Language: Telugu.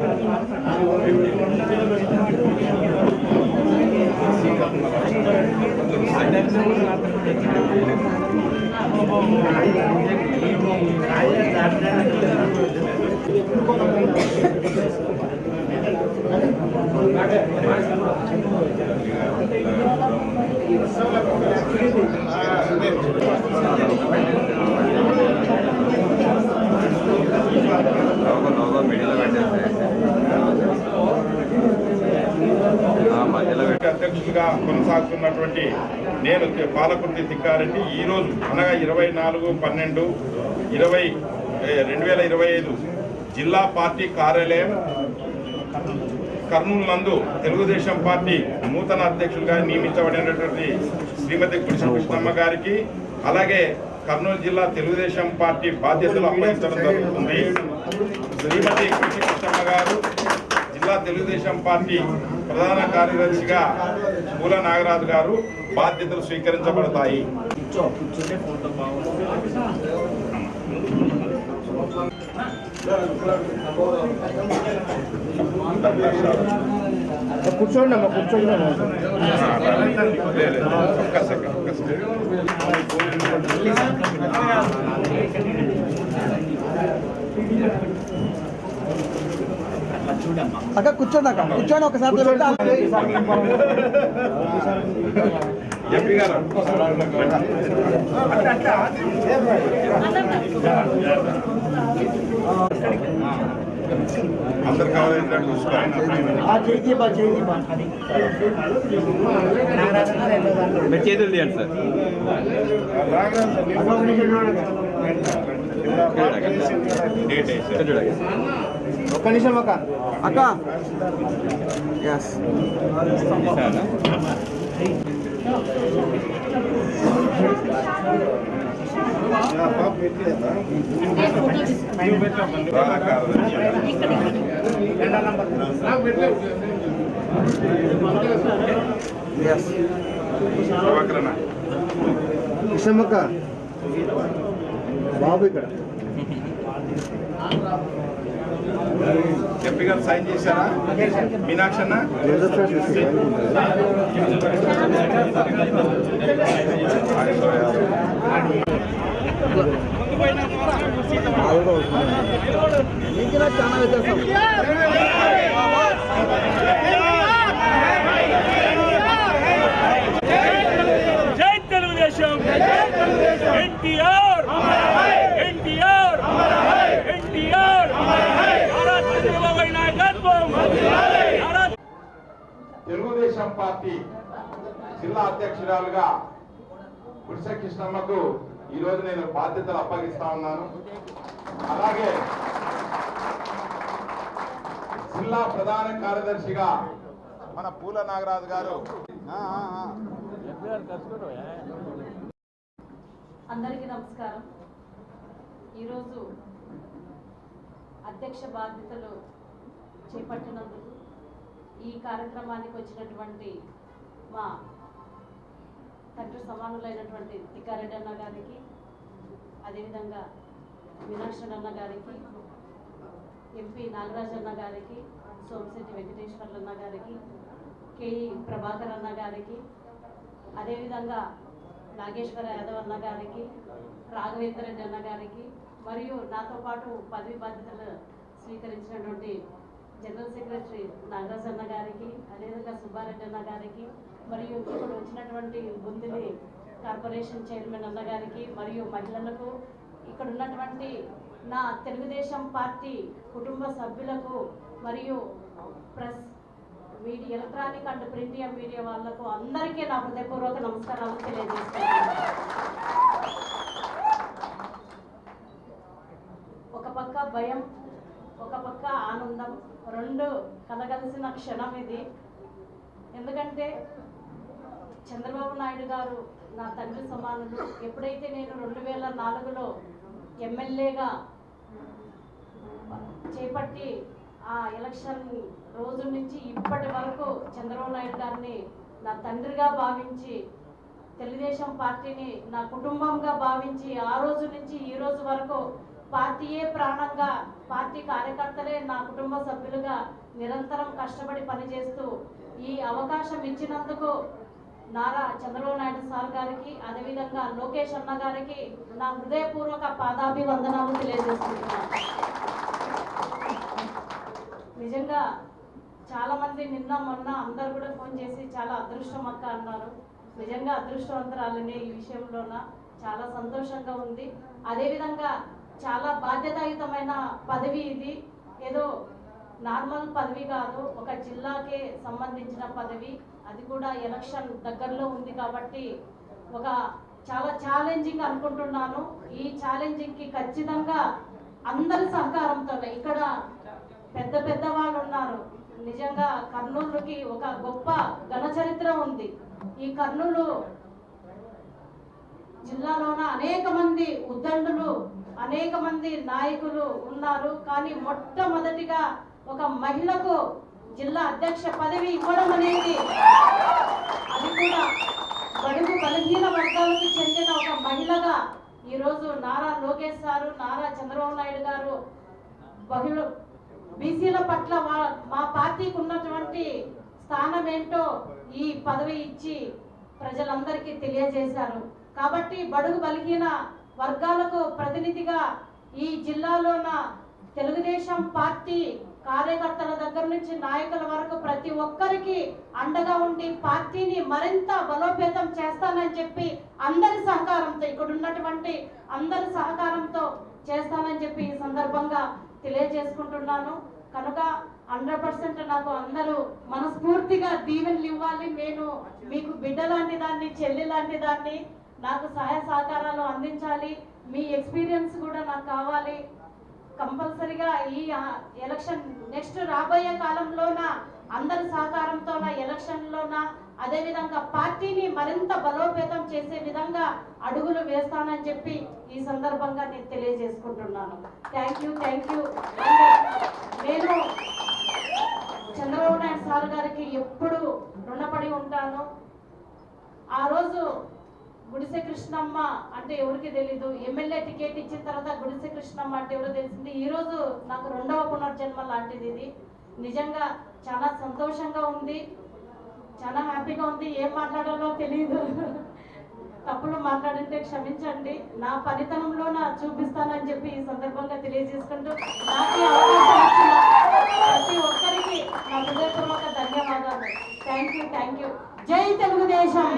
아니 అధ్యక్షుడిగా కొనసాగుతున్నటువంటి నేను పాలకుర్తి తిక్కారెడ్డి. ఈ రోజు అనగా ఇరవై నాలుగు పన్నెండు ఇరవై రెండు వేల ఇరవై ఐదు జిల్లా పార్టీ కార్యాలయం కర్నూలు నందు తెలుగుదేశం పార్టీ నూతన అధ్యక్షులుగా నియమించబడినటువంటి శ్రీమతి కృష్ణకృష్ణమ్మ గారికి అలాగే కర్నూలు జిల్లా తెలుగుదేశం పార్టీ బాధ్యతలు అప్పగించడం జరుగుతుంది. శ్రీమతి కృష్ణకృష్ణమ్మ గారు జిల్లా తెలుగుదేశం పార్టీ ప్రధాన కార్యదర్శిగా పూల నాగరాజు గారు బాధ్యతలు స్వీకరించబడతాయి. కూర్చోండి అమ్మా కూర్చోండి. ఒక్క సెకండ్ ఒక్క సెకండ్. అక్క కూర్చోండి అక్క. కూర్చోండి ఒకసారి అందరు చేతులు తీయండి సార్. డేట్. ఇక్కడ చూడండి ఒక్క నిమిషం అక్క. అక్క. ఎస్ ప్రధాన కార్యదర్శి ఎస్ ప్రభాకరణ కృష్ణమ్మక్క బాబు ఇక్కడ. ఎంపీ గారు సైన్ చేశారా? మీనాక్షి అన్న? చాలా వ్యత్యాసం జై తెలుగుదేశం ఎన్టీఆర్ ఎన్టీఆర్ ఎన్టీఆర్ నారా చంద్రబాబు నాయకత్వం నారా తెలుగుదేశం పార్టీ జిల్లా అధ్యక్షురాలుగా గుడిసె కృష్ణమ్మకు ఈ రోజు నేను బాధ్యతలు అప్పగిస్తా ఉన్నాను. అలాగే జిల్లా ప్రధాన కార్యదర్శిగా మన పూల నాగరాజు గారు. అందరికీ నమస్కారం. ఈరోజు అధ్యక్ష బాధ్యతలు చేపట్టినందుకు ఈ కార్యక్రమానికి వచ్చినటువంటి మా తండ్రి సమానులైనటువంటి తిక్కారెడ్డి అన్న గారికి అదేవిధంగా మీనాక్షణ అన్న గారికి ఎంపీ నాగరాజ్ అన్న గారికి సోమశెట్టి వెంకటేశ్వర్లు అన్న గారికి కేఈ ప్రభాకర్ అన్న గారికి అదేవిధంగా నాగేశ్వర యాదవ్ అన్న గారికి రాఘవేంద్ర రెడ్డి అన్న గారికి మరియు నాతో పాటు పదవి బాధ్యతలు స్వీకరించినటువంటి జనరల్ సెక్రటరీ నాగరాజ్ గారికి అదేవిధంగా సుబ్బారెడ్డి అన్న గారికి మరియు ఇప్పుడు వచ్చినటువంటి బుందిలి కార్పొరేషన్ చైర్మన్ అన్న గారికి మరియు మహిళలకు ఇక్కడ ఉన్నటువంటి నా తెలుగుదేశం పార్టీ కుటుంబ సభ్యులకు మరియు press media electronic and print media వాళ్ళకు అందరికీ నా హృదయపూర్వక నమస్కారాలు తెలియజేస్తున్నాను. ఒక పక్క భయం రెండు కలగలిసిన క్షణం ఇది. ఎందుకంటే చంద్రబాబు నాయుడు గారు నా తండ్రి సమానులు. ఎప్పుడైతే నేను రెండు వేల నాలుగులో ఎమ్మెల్యేగా చేపట్టి ఆ ఎలక్షన్ రోజు నుంచి ఇప్పటి వరకు చంద్రబాబు నాయుడు గారిని నా తండ్రిగా భావించి తెలుగుదేశం పార్టీని నా కుటుంబంగా భావించి ఆ రోజు నుంచి ఈ రోజు వరకు పార్టీయే ప్రాణంగా పార్టీ కార్యకర్తలే నా కుటుంబ సభ్యులుగా నిరంతరం కష్టపడి పనిచేస్తూ ఈ అవకాశం ఇచ్చినందుకు నారా చంద్రబాబు నాయుడు సార్ గారికి అదేవిధంగా లోకేష్ అన్న గారికి నా హృదయపూర్వక పాదాభివందనాలు తెలియజేస్తున్నాను. నిజంగా చాలా మంది నిన్న మొన్న అందరు కూడా ఫోన్ చేసి చాలా అదృష్టం అక్క అన్నారు. నిజంగా అదృష్టవంతరాలనే ఈ విషయంలోన చాలా సంతోషంగా ఉంది. అదేవిధంగా చాలా బాధ్యతాయుతమైన పదవి ఇది. ఏదో నార్మల్ పదవి కాదు ఒక జిల్లాకే సంబంధించిన పదవి. అది కూడా ఎలక్షన్ దగ్గరలో ఉంది కాబట్టి ఒక చాలా ఛాలెంజింగ్ అనుకుంటున్నాను. ఈ ఛాలెంజింగ్కి ఖచ్చితంగా అందరి సహకారంతో ఇక్కడ పెద్ద పెద్ద వాళ్ళు ఉన్నారు. నిజంగా కర్నూలుకి ఒక గొప్ప ఘన చరిత్ర ఉంది. ఈ కర్నూలు జిల్లాలోన అనేక మంది ఉద్దండులు అనేక మంది నాయకులు ఉన్నారు కానీ మొట్టమొదటిగా ఒక మహిళకు జిల్లా అధ్యక్ష పదవి ఇవ్వడం అనేది అది కూడా బడుగు బలహీన వర్గాలకు చెందిన ఒక మహిళగా ఈరోజు నారా లోకేష్ గారు నారా చంద్రబాబు నాయుడు గారు బహుళ బీసీల పట్ల మా పార్టీకి ఉన్నటువంటి స్థానం ఏంటో ఈ పదవి ఇచ్చి ప్రజలందరికీ తెలియజేశారు. కాబట్టి బడుగు బలహీన వర్గాలకు ప్రతినిధిగా ఈ జిల్లాలోన తెలుగుదేశం పార్టీ కార్యకర్తల దగ్గర నుంచి నాయకుల వరకు ప్రతి ఒక్కరికి అండగా ఉండి పార్టీని మరింత బలోపేతం చేస్తానని చెప్పి అందరి సహకారంతో ఇక్కడ ఉన్నటువంటి అందరి సహకారంతో చేస్తానని చెప్పి ఈ సందర్భంగా తెలియజేసుకుంటున్నాను. కనుక హండ్రెడ్ పర్సెంట్ నాకు అందరూ మనస్ఫూర్తిగా దీవెనలు ఇవ్వాలి. నేను మీకు బిడ్డ లాంటి దాన్ని చెల్లి లాంటి దాన్ని నాకు సహాయ సహకారాలు అందించాలి. మీ ఎక్స్పీరియన్స్ కూడా నాకు కావాలి. కంపల్సరిగా ఈ ఎలక్షన్ నెక్స్ట్ రాబోయే కాలంలోన అందరి సహకారంతోన ఎలక్షన్లోన అదేవిధంగా పార్టీని మరింత బలోపేతం చేసే విధంగా అడుగులు వేస్తానని చెప్పి ఈ సందర్భంగా నేను తెలియజేసుకుంటున్నాను. థ్యాంక్ యూ థ్యాంక్ యూ నేను చంద్రబాబు నాయుడు సార్ గారికి ఎప్పుడు రుణపడి ఉంటాను. ఆ రోజు గుడిసె కృష్ణమ్మ అంటే ఎవరికి తెలీదు. ఎమ్మెల్యే టికెట్ ఇచ్చిన తర్వాత గుడిసె కృష్ణమ్మ అంటే ఎవరో తెలిసింది. ఈరోజు నాకు రెండవ పునర్జన్మ లాంటిది ఇది. నిజంగా చాలా సంతోషంగా ఉంది. చాలా హ్యాపీగా ఉంది. ఏం మాట్లాడాలో తెలియదు తప్పులు మాట్లాడింటే క్షమించండి. నా పనితనంలో నా చూపిస్తానని చెప్పి ఈ సందర్భంగా తెలియజేసుకుంటూ నాకు ప్రతి ఒక్కరికి నా హృదయపూర్వక ధన్యవాదాలు. థ్యాంక్ యూ థ్యాంక్ యూ జై తెలుగుదేశం.